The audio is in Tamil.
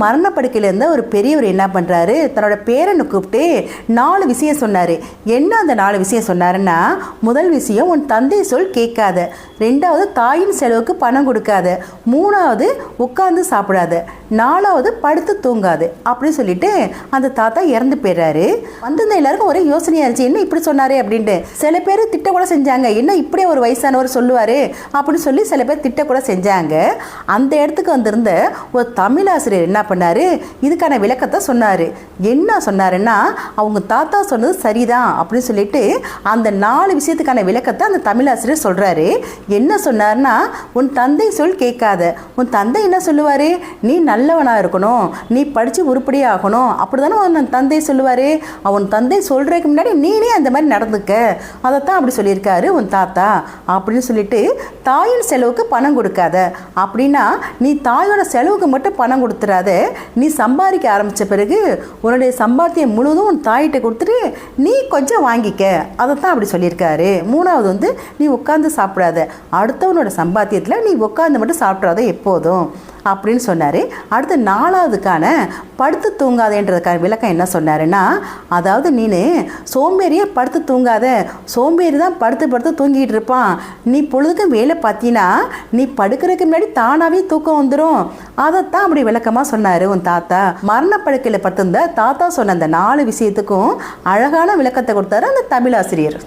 மரணப்படுக்கையிலேருந்து ஒரு பெரியவர் என்ன பண்ணுறாரு தன்னோட பேரனை கூப்பிட்டு நாலு விஷயம் சொன்னார். என்ன அந்த நாலு விஷயம் சொன்னாருன்னா முதல் விஷயம் உன் தந்தை சொல் கேட்காத. ரெண்டாவது தாயின் செலவுக்கு பணம் கொடுக்காத. மூணாவது உட்காந்து சாப்பிடாத. நாலாவது படுத்து தூங்காது. அப்படின்னு சொல்லிட்டு அந்த தாத்தா இறந்து போயிடுறாரு. வந்திருந்த எல்லாருக்கும் ஒரே யோசனையாக இருந்துச்சு. என்ன இப்படி சொன்னார்? அப்படின்ட்டு. சில பேர் திட்ட கூட செஞ்சாங்க. என்ன இப்படியே ஒரு வயசானவர் சொல்லுவார்? அப்படின்னு சொல்லி சில பேர் திட்ட கூட செஞ்சாங்க. அந்த இடத்துக்கு வந்திருந்த ஒரு தமிழ் ஆசிரியர் என்ன பண்ணார். இதுக்கான விளக்கத்தை சொன்னார். என்ன சொன்னாருன்னா அவங்க தாத்தா சொன்னது சரிதான் அப்படின்னு சொல்லிட்டு அந்த நாலு விஷயத்துக்கான விளக்கத்தை அந்த தமிழ் ஆசிரியர் சொல்கிறாரு என்ன சொன்னார்னா உன் தந்தை சொல் கேட்காத. உன் தந்தை என்ன சொல்லுவார்? நீ நல்லவனாக இருக்கணும். நீ படித்து உருப்படியாக ஆகணும். அப்படி தானே உன் தந்தை சொல்லுவார்? அவன் தந்தை சொல்கிறதுக்கு முன்னாடி நீனே அந்த மாதிரி நடந்துக்க. அதைத்தான் அப்படி சொல்லியிருக்காரு உன் தாத்தா. அப்படின்னு சொல்லிட்டு தாயின் செலவுக்கு பணம் கொடுக்காத. அப்படின்னா நீ தாயோட செலவுக்கு மட்டும் பணம் கொடுத்துடாத நீ சம்பாதிக்க ஆரம்பித்த பிறகு உன்னுடைய சம்பாத்தியம் முழுவதும் உன் தாயிட்ட கொடுத்துட்டு நீ கொஞ்சம் வாங்கிக்க. அதைத்தான் அப்படி சொல்லியிருக்காரு. மூணாவது வந்து நீ உட்காந்து சாப்பிடாத. அடுத்தவனோட சம்பாத்தியத்தில் நீ உட்காந்து மட்டும் சாப்பிட்றாத எப்போதும். அப்படின்னு சொன்னார். அடுத்து நாலாவதுக்கான படுத்து தூங்காதேன்றதுக்கான விளக்கம் என்ன சொன்னாருன்னா அதாவது நீனு சோம்பேறியே படுத்து தூங்காத சோம்பேறி தான் படுத்து படுத்து தூங்கிட்டு இருப்பான். நீ பொழுதுக்கும் வேலை பார்த்தீங்கன்னா நீ படுக்கிறதுக்கு முன்னாடி தானாகவே தூக்கம் வந்துடும் அதைத்தான் அப்படி விளக்கமாக சொன்னார் உன் தாத்தா. மரணப்படுக்கையில் படுத்திருந்த தாத்தா சொன்ன அந்த நாலு விஷயத்துக்கும் அழகான விளக்கத்தை கொடுத்தாரு அந்த தமிழாசிரியர்.